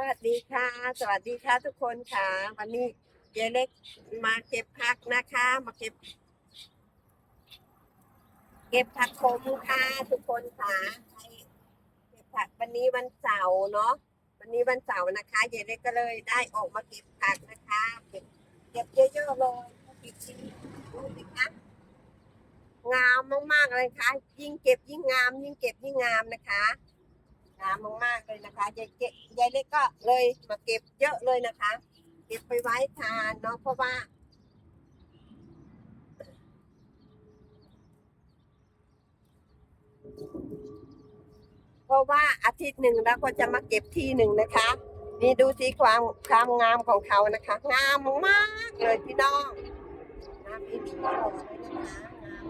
วัสดีค่ะ สวัสดีค่ะทุกคนค่ะ วันนี้เจ๊เล็กมาเก็บผักนะคะ มาเก็บ เก็บผักโขมค่ะทุกคนค่ะเก็บผักวันนี้วันเสาร์เนาะวันนี้วันเสาร์นะคะเจ๊เล็กก็เลยได้ออกมาเก็บผักนะคะเก็บเก็บเยอะๆเลยเก็บชิ้นดูสิคะงามมากๆเลยค่ะ ยิ่งเก็บยิ่งงาม ยิ่งเก็บยิ่งงามนะคะ งามมากๆเลยนะคะยายเจยายเล็กก็เลยมาเก็บเยอะเลยนะคะ เก็บไปไว้ทานเนาะเพราะว่าเพราะว่าอาทิตย์หนึ่งเราก็จะมาเก็บที่หนึ่งนะคะ นี่ดูสิความความงามของเขานะคะ งามมากเลยพี่น้องงามอีกทีเลยนะคะงาม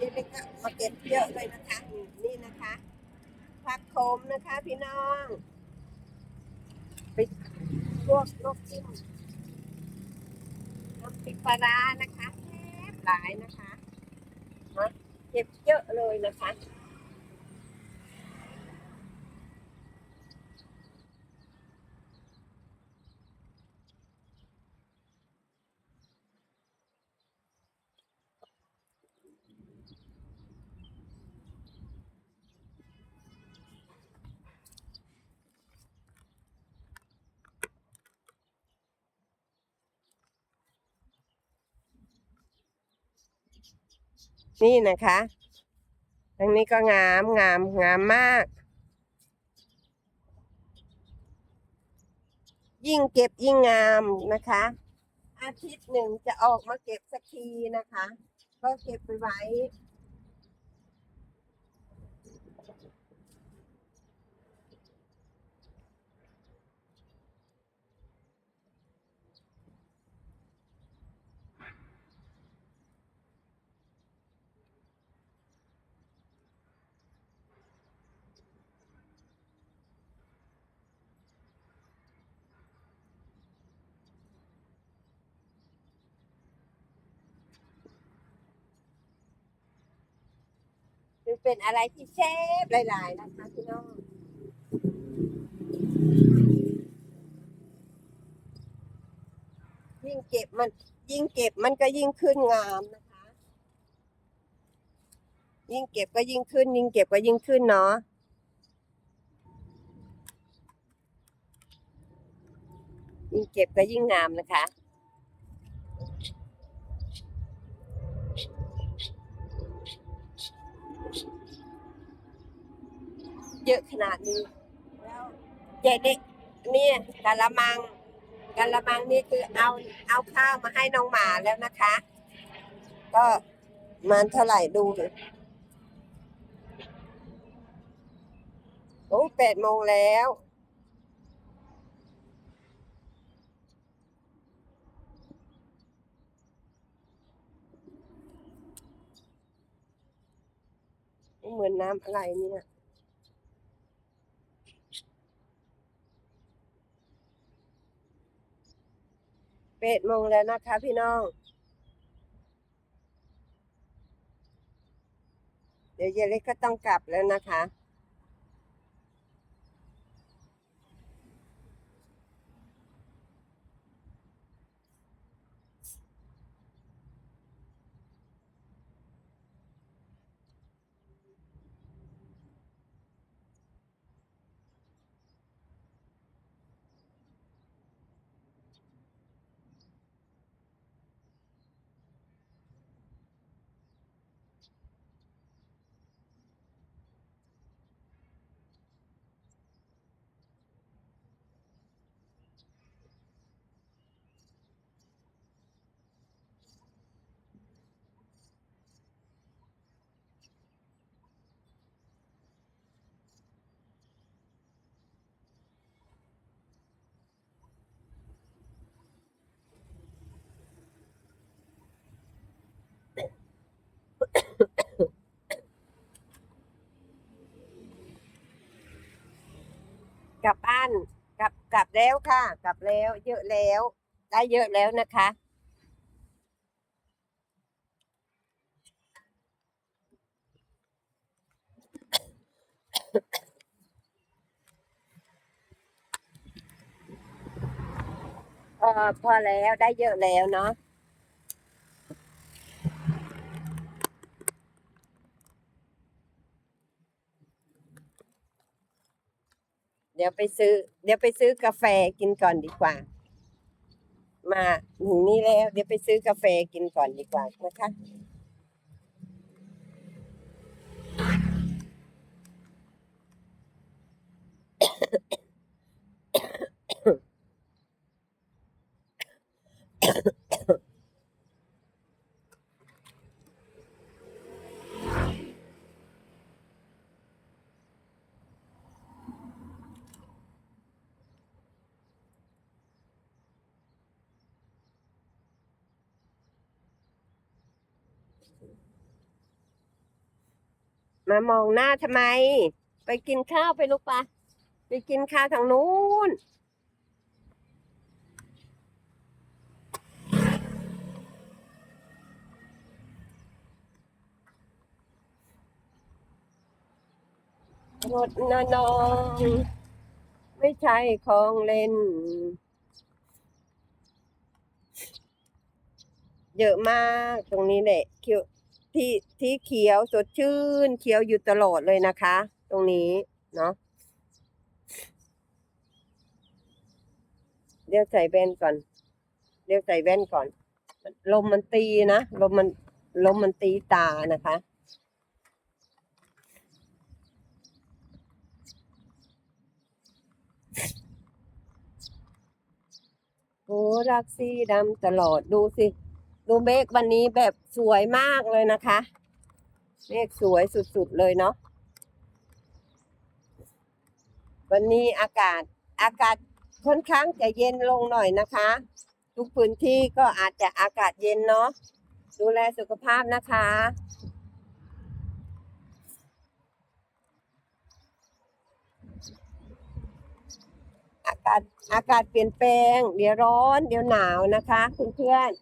เด็ดนี่เลยก็มาเก็บเยอะเลยนะคะ นี่นะคะผักโขมนะคะพี่น้องไปพวกลวกจิ้มน้ำพริกปลาร้านะคะแซ่บหลายนะคะนะเก็บเยอะเลยนะคะ นี่นะคะทางนี้ก็งามงามงามมาก ยิ่งเก็บยิ่งงามนะคะ อาทิตย์หนึ่งจะออกมาเก็บสักทีนะคะ ก็เก็บไปไว้ มันเป็นอะไรที่เชฟหลาย ๆ นะคะพี่น้องยิ่งเก็บมัน ยิ่งเก็บมันก็ยิ่งขึ้นงามนะคะ ยิ่งเก็บก็ยิ่งขึ้น ยิ่งเก็บก็ยิ่งขึ้นเนาะยิ่งเก็บก็ยิ่งงามนะคะ เยอะขนาดนี้แล้วเจ๊เด็กเนี่ยกะละมังกะละมังนี่คือเอาเอาข้าวมาให้น้องหมาแล้วนะคะ ก็มันเท่าไหร่ดูโอ้แปดโมงแล้วเหมือนน้ำอะไรเนี่ย เปดโมงแล้วนะคะพี่น้อง เดี๋ยวเยายเล็กก็ต้องกลับแล้วนะคะ กลับบ้านกลับกลับแล้วค่ะ กลับแล้ว เยอะแล้ว ได้เยอะแล้วนะคะ เออพอแล้วได้เยอะแล้วเนาะ ดี๋ยวไปซื้อ เดี๋ยวไปซื้อกาแฟกินก่อนดีกว่า มาถึงนี่แล้ว เดี๋ยวไปซื้อกาแฟกินก่อนดีกว่านะคะ มามองหน้าทำไม ไปกินข้าวไปลูกปะไปกินข้าวทางนู้นรถนะน้อง ไม่ใช่ของเล่น เยอะมากตรงนี้แหละเขียว ที่ที่เขียวสดชื่น เขียวอยู่ตลอดเลยนะคะ ตรงนี้เนาะเดี๋ยวใส่แว่นก่อน เดี๋ยวใส่แว่นก่อน ลมมันตีนะลมมันลมมันตีตานะคะโอ้รักสีดำตลอดดูสิ ดูเมฆวันนี้แบบสวยมากเลยนะคะเมฆสวยสุดๆเลยเนาะวันนี้อากาศอากาศค่อนข้างจะเย็นลงหน่อยนะคะ ทุกพื้นที่ก็อาจจะอากาศเย็นเนาะดูแลสุขภาพนะคะ อากาศอากาศเปลี่ยนแปลง เดี๋ยวร้อน เดี๋ยวหนาวนะคะคุณเพื่อน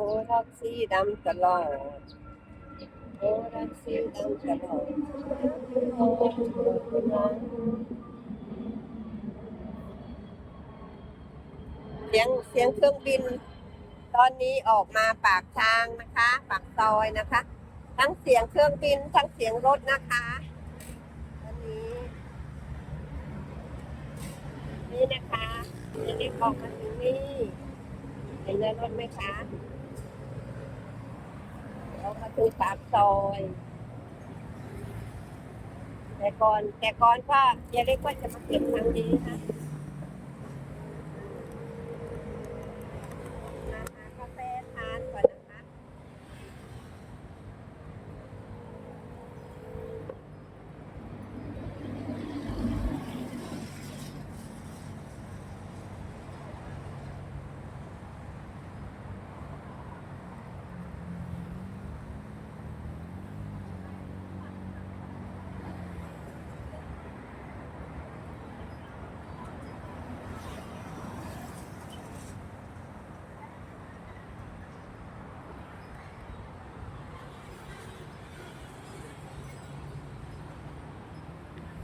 อ้ รักสีดำตลอดโอ้รักสีดำตลอดโอ้รักเสียงเสียงเครื่องบิน ตอนนี้ออกมาปากทางนะคะ ปากซอยนะคะ ทั้งเสียงเครื่องบิน ทั้งเสียงรถนะคะตอนนี้ นี่นะคะจะได้ออกมาถึงนี่เห็นในรถไหมคะ เรามาถึงปากซอย แต่ก่อนแต่ก่อนก็ยายเล็กว่าจะมาเก็บทางนี้นะมาหากาแฟทานก่อนนะคะ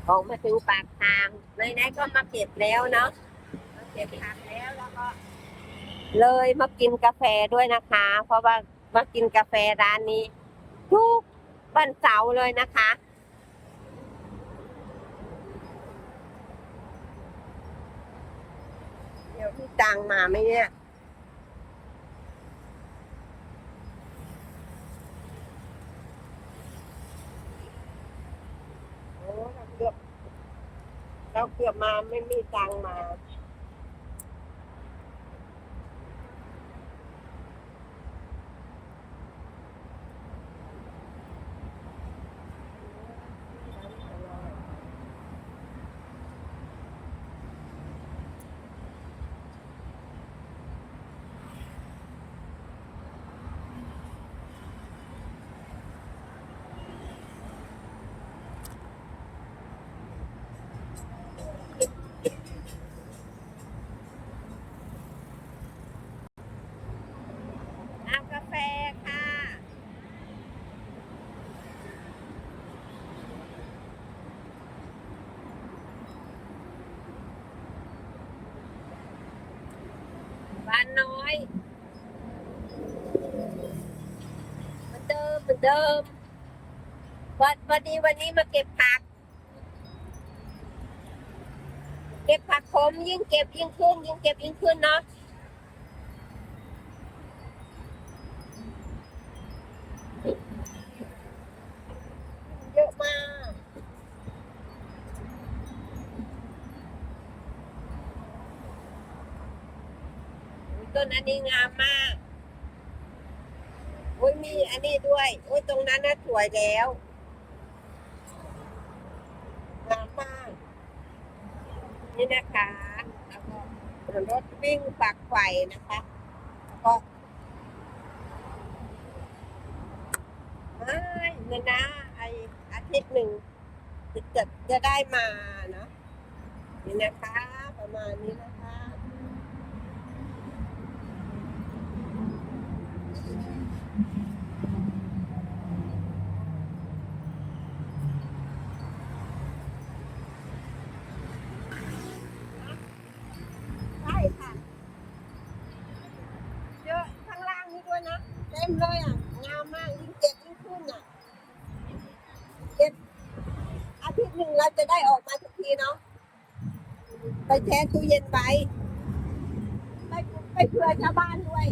ออกมาถึงปากทางไหนๆก็มาเก็บแล้วเนาะมาเก็บผักแล้วแล้วก็ เลยมากินกาแฟด้วยนะคะ เพราะว่ามากินกาแฟร้านนี้ ทุกวันเสาร์เลยนะคะเดี๋ยวพี่ตังมาไหมเนี่ย โอ้เราเกือบ เกือบมาไม่มีตังค์มา อนเดิมเหมือนเดิม วันวันนี้วันนี้มาเก็บผัก เก็บผักขมยิ่งเก็บยิ่งขึ้น ยิ่งเก็บยิ่งขึ้นเนาะเยอะมากต้นอันนี้งามมาก อ้ยมีอันนี้ด้วยโอ้ยตรงนั้นน่ะสวยแล้วงามมากนี่นะคะแล้วก็รถวิ่งปักไฟนะคะแล้วก็ไม่เนี่ยนะไออาทิตย์หนึ่งจะจะจะได้มาเนาะนี่นะคะ ประมาณนี้นะคะ ใช่ค่ะ เยอะข้างล่างนี่ด้วยนะ เต็มเลยอะ งามมาก ยิ่งเก็บยิ่งขึ้นอะ เก็บอาทิตย์หนึ่งเราจะได้ออกมาทุกทีเนาะ ไป แช่ตู้เย็นไว้ไปไปเผื่อชาวบ้านด้วย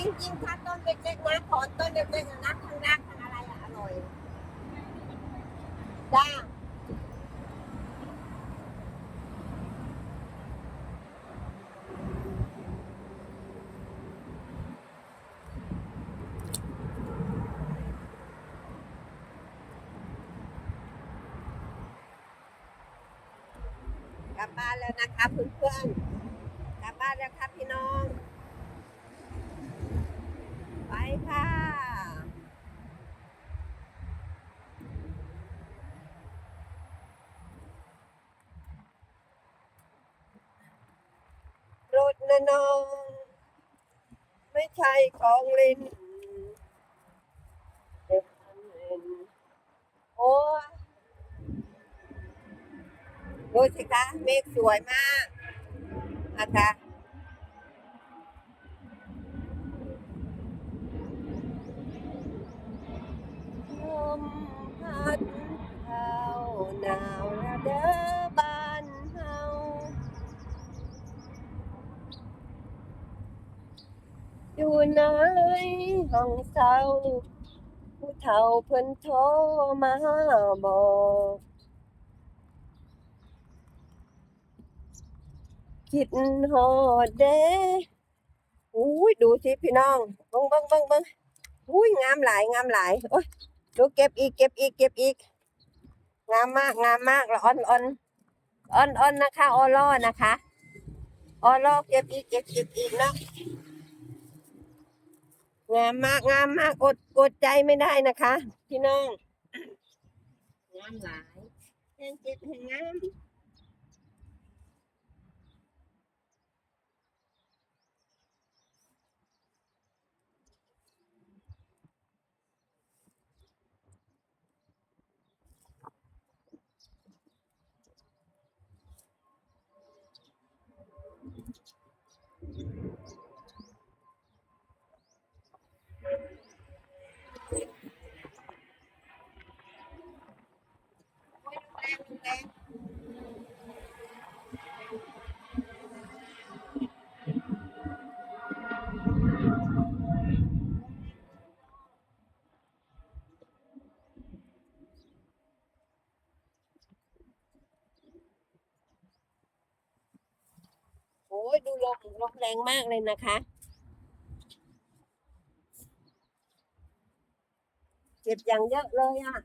จริงๆถ้าต้นเล็กๆนะถอนต้นเล็กๆนะข้างล่างข้างอะไรอะอร่อยจ้า กลับบ้านแล้วนะคะเพื่อนๆกลับบ้านแล้วครับพี่น้อง ไปค่ะ รถ นะน้อง ไม่ใช่ของเล่นเด็กของเล่นโอ้ดูสิคะเมฆสวยมากนะคะลมพัดเข้าหนาวระเด้อ อยู่ในห้องเศร้าผู้เฒ่าเพิ่นโทรมาบอกคิดฮอดเด้อุ้ยดูสิพี่น้องเบิ่งเบิ่งเบิ่งเบิ่งอุ้ยงามหลายงามหลายโอ้ยดูเก็บอีกเก็บอีกเก็บอีก งามมากงามมากล้วอ่อนอ่อนอ่อนอ่อนนะคะออล่อนะคะออล่อเก็บอีกเก็บอีกอีกเนาะ งามมากงามมากอดอดใจไม่ได้นะคะ พี่น้องงามหลายแห้งเก็บแห้งงาม โอ้ยดูแรงดูแรงโอ้ยดู ลมแรงมากเลยนะคะ เจ็บอย่างเยอะเลยอะ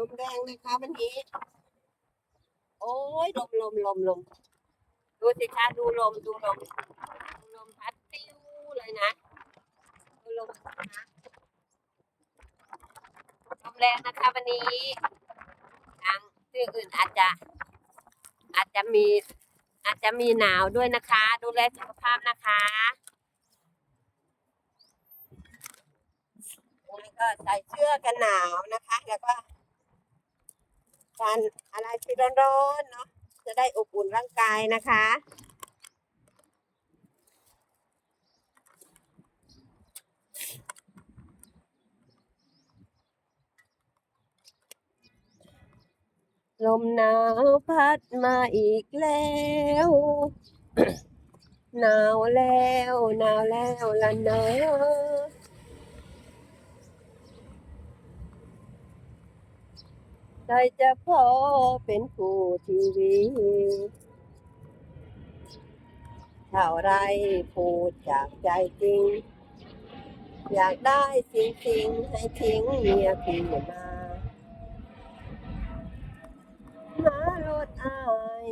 ลมแรงนะคะวันนี้ โอ้ยลมลมลมลมดูสิคะดูลมดูลมดูลมพัดติ้วเลยนะดูลมนะลมแรงนะคะวันนี้ทางที่อื่นอาจจะ อาจจะมี อาจจะมีหนาวด้วยนะคะ ดูแลสุขภาพนะคะแล้วก็ใส่เสื้อกันหนาวนะคะ แล้วก็ ทานอะไรที่ร้อนๆเนาะจะได้อบอุ่นร่างกายนะคะ ลมหนาวพัดมาอีกแล้วหนาวแล้วหนาวแล้วละเนอใครจะพอเป็นคู่ชีวิตเท่าไรพูดจากใจจริง อยากได้สิ่งสิ่งๆให้ทิ้งเมียพี่มาหาโลดอาย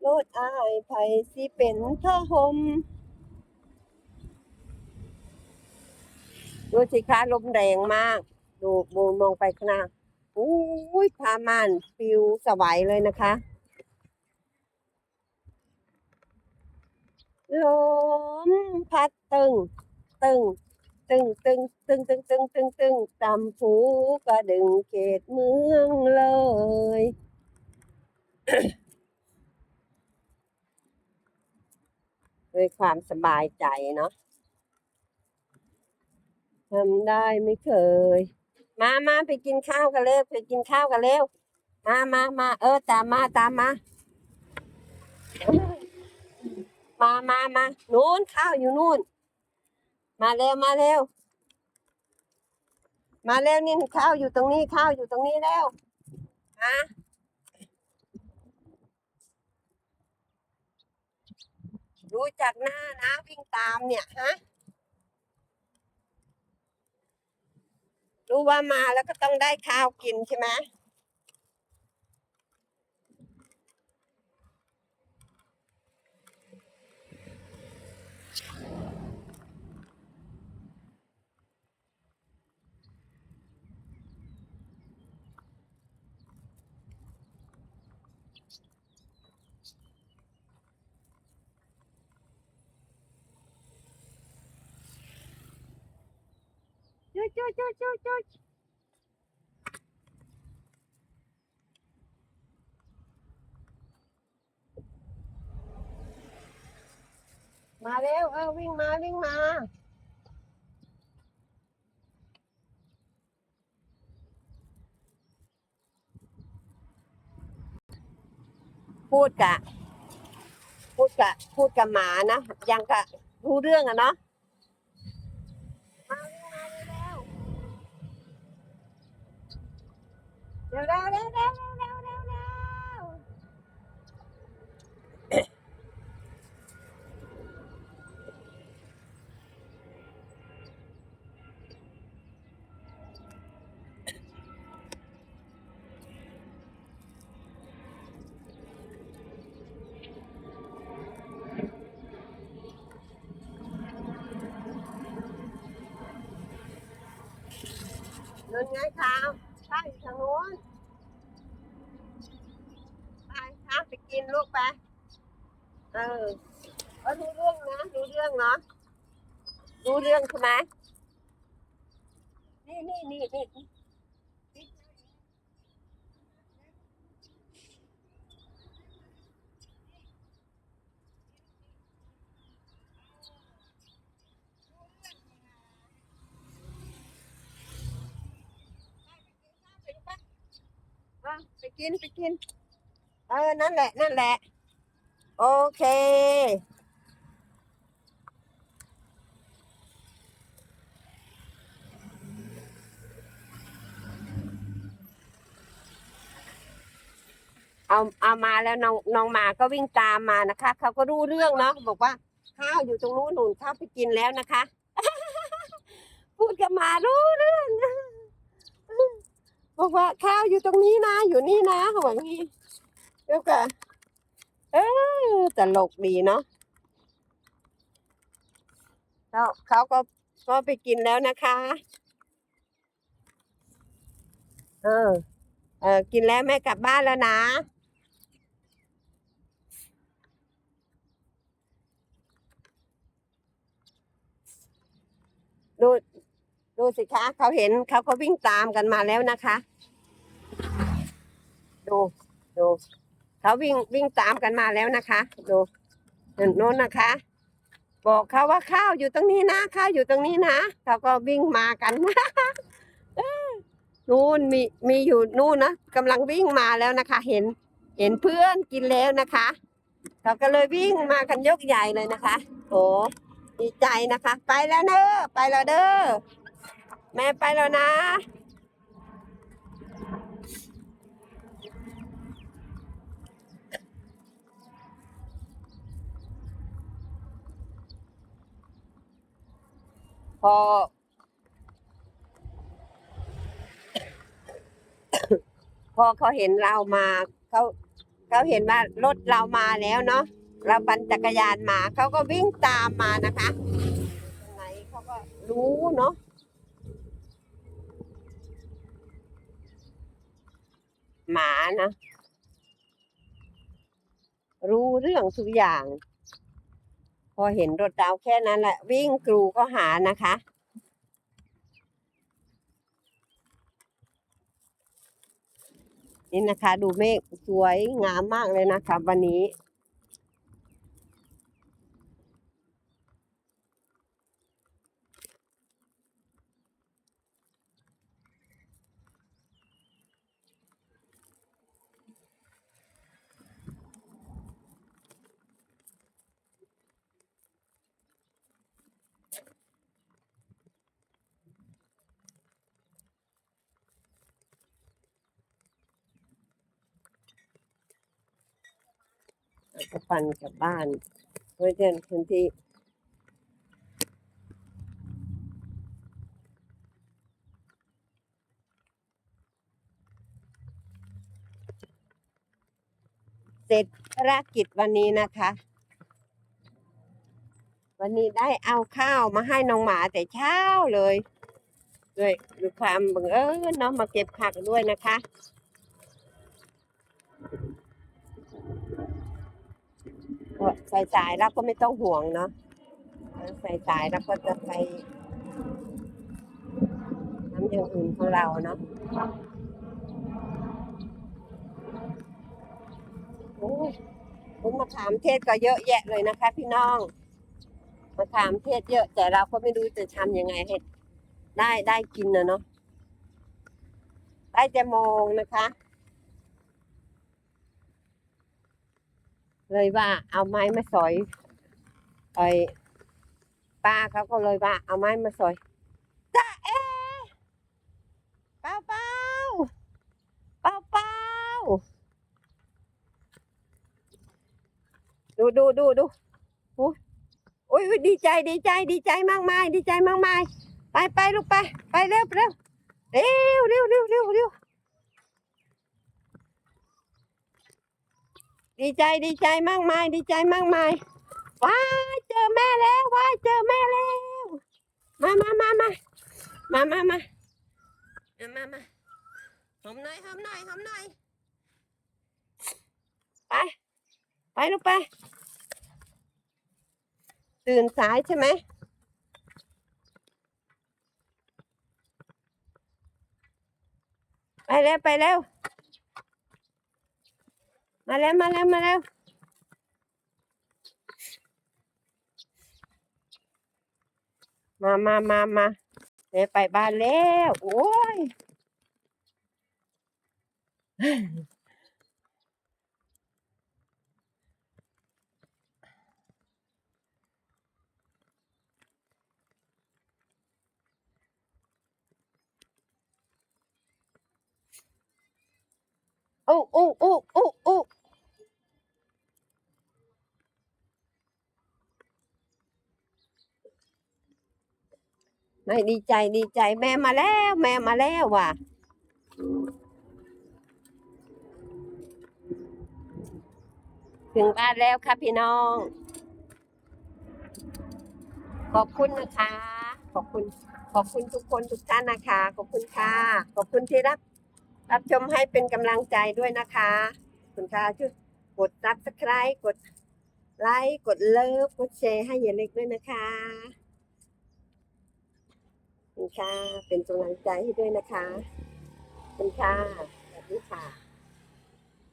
โลดอายไผสิเป็นทหมดูสิคะลมแรงมาก ดูบูมองไปข้างหน้า อุ้ยพามันปิวสวายเลยนะคะ ลมพัดตึง ตึง ตึงตึงตึงตึงตึงตึงตึงตำผูกระดึงเขตเมืองเลยด้วยความสบายใจเนาะทำได้ไม่เคย มามาไปกินข้าวกันเร็วไปกินข้าวกันเร็ว มามามาเออตามมาตามมา มามามานู้นข้าวอยู่นู่น มาเร็วมาเร็ว มาเร็วนี่ข้าวอยู่ตรงนี้ข้าวอยู่ตรงนี้แล้วฮะรู้จักหน้านะวิ่งตามเนี่ยฮะ รู้ว่ามาแล้วก็ต้องได้ข้าวกินใช่ไหม จุ๊จุ๊จุ๊จุ๊จุ๊มาเร็วเออวิ่งมาวิ่งมาพูดกะ พูดกะ พูดกับหมานะ ยังกะรู้เรื่องอะเนาะ เร็วเร็วเร็วเร็วเร็วเร็วเร็วนั่นไงข้าว ใช่ทางโน้นไปข้าไปกินลูกไป เออเออรู้เรื่องนะรู้เรื่องเนาะรู้เรื่องใช่ไหมนี่นี่นี่นี่ กินไปกิน เออ นั่นแหละ นั่นแหละ โอเค เอาเอามาแล้วน้องน้องหมาก็วิ่งตามมานะคะ เขาก็รู้เรื่องเนาะบอกว่า ข้าวอยู่ตรงนู้นหนุนข้าวไปกินแล้วนะคะ พูดกับหมารู้เรื่อง บอกว่าข้าวอยู่ตรงนี้นะ อยู่นี่นะเขาบอกงี้แล้วก็เออตลกดีเนาะแล้วเขาก็ก็ไปกินแล้วนะคะ เออ เออกินแล้วแม่กลับบ้านแล้วนะ ดู ดูสิคะเขาเห็นเขาก็วิ่งตามกันมาแล้วนะคะ ดูดูเขาวิ่งวิ่งตามกันมาแล้วนะคะดูเห็นโน้นนะคะ บอกเขาว่าข้าวอยู่ตรงนี้นะข้าวอยู่ตรงนี้นะเขาก็วิ่งมากันนู่นมีมีอยู่นู่นนะกำลังวิ่งมาแล้วนะคะ เห็นเห็นเพื่อนกินแล้วนะคะเขาก็เลยวิ่งมากันยกใหญ่เลยนะคะ โอ้ดีใจนะคะ ไปแล้วเนอไปแล้วเด้อ แม่ไปแล้วนะ พอ พอเขาเห็นเรามาเขาเขาเห็นว่ารถเรามาแล้วเนาะเราปั่นจักรยานมา เขาก็วิ่งตามมานะคะ ไหนเขาก็รู้เนาะ หมานะ รู้เรื่องทุกอย่าง พอเห็นรถดาวแค่นั้นแหละ วิ่งกรูก็หานะคะ นี่นะคะ ดูเมฆสวยงามมากเลยนะคะ วันนี้ แล้วก็ปั่นกลับบ้านเพื่อเดินพื้นที่เสร็จภารกิจวันนี้นะคะ วันนี้ได้เอาข้าวมาให้น้องหมาแต่เช้าเลย ด้วยด้วยความบังเอิญเนาะมาเก็บผักด้วยนะคะ ใส่สายเราก็ไม่ต้องห่วงเนาะใส่สายเราก็จะไปทำอย่างอื่นของเราเนาะโอ้ผมมาถามเทศก็เยอะแยะเลยนะคะ พี่น้องมาถามเทศเยอะ แต่เราก็ไม่รู้จะทำยังไงให้ได้ได้กินนะเนาะได้จะมองนะคะ เลยว่าเอาไม้มาสอยไอ้ป้าเขาก็เลยว่าเอาไม้มาสอยจ้าเอเป้าเป้าเป้าเป้าดูดูดูดูอุ้ยอุ้ยอุ๊ยดีใจดีใจดีใจมากมายดีใจมากมายไปไปลูกไปไปเร็วเร็วเร็วเร็วเร็วเร็วเร็ว ดีใจดีใจมากมาย ดีใจมากมายว้าเจอแม่แล้วว้าเจอแม่แล้วมามามามามามามามามามาหอมหน่อยหอมหน่อยหอมหน่อยไปไปลูกไป ตื่นสายใช่ไหมไปแล้วไปแล้ว มาแล้วมาแล้วมาแล้วมามามามาเดี๋ยวไปบ้านแล้ว โอ้ย โอ้โอ้โอ้โไม่ดีใจดีใจแม่มาแล้ว แม่มาแล้วว่ะถึงบ้านแล้วค่ะพี่น้อง ขอบคุณนะคะ ขอบคุณ ขอบคุณทุกคนทุกท่านนะคะ ขอบคุณค่ะ ขอบคุณที่รับ รับชมให้เป็นกำลังใจด้วยนะคะคุณค่ะช่วยกดซับสไครต์กดไลค์ กดเลิฟ กดแชร์ให้เยเล็กด้วยนะคะ คุณค่ะ เป็นกำลังใจให้ด้วยนะคะ คุณค่ะสวัสดีค่ะ